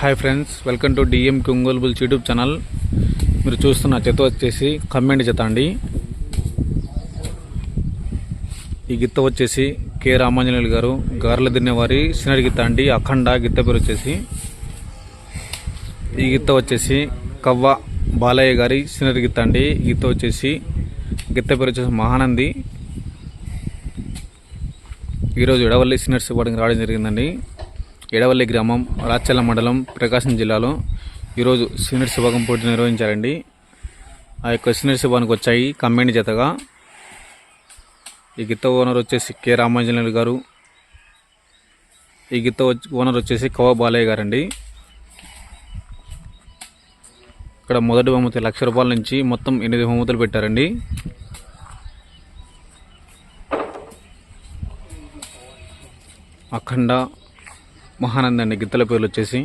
Hi friends welcome to DM Ongole bulls YouTube channel మీరు చూస్తున్న చెత్త వచ్చేసి కమ్మెంట్ చెత్త అండి. ఈ గిత్త వచ్చేసి కె రామాంజనేయులు గారు గారెలు తినేవారి సినరి గిత్త అండి అఖండ గిత్త పేరు వచ్చేసి. ఈ గిత్త వచ్చేసి కవ్వ బాలయ్య గారి సినరి గిత్త అండి. గిత్త వచ్చేసి గిత్త పేరు వచ్చేసి మహానంది. ఈరోజు ఎడవల్లి సీనియర్స్ ఇవ్వడానికి రావడం జరిగిందండి. ఎడవల్లి గ్రామం రాచల్ల మండలం ప్రకాశం జిల్లాలో ఈరోజు సీనియర్ విభాగం పోటీ నిర్వహించారండి ఆ యొక్క సీనియర్ విభాగానికి వచ్చాయి కమ్మేణి జతగా. ఈ గిత్త ఓనర్ వచ్చేసి కె రామాంజనేయులు గారు. ఈ గిత్త వచ్చి- ఓనర్ వచ్చేసి కవ బాలయ్య గారండి. ఇక్కడ మొదటి బహుమతి లక్ష రూపాయల నుంచి మొత్తం ఎనిమిది బహుమతులు పెట్టారండి. అఖండ మహానందాన్ని గిత్తల పేర్లు వచ్చేసి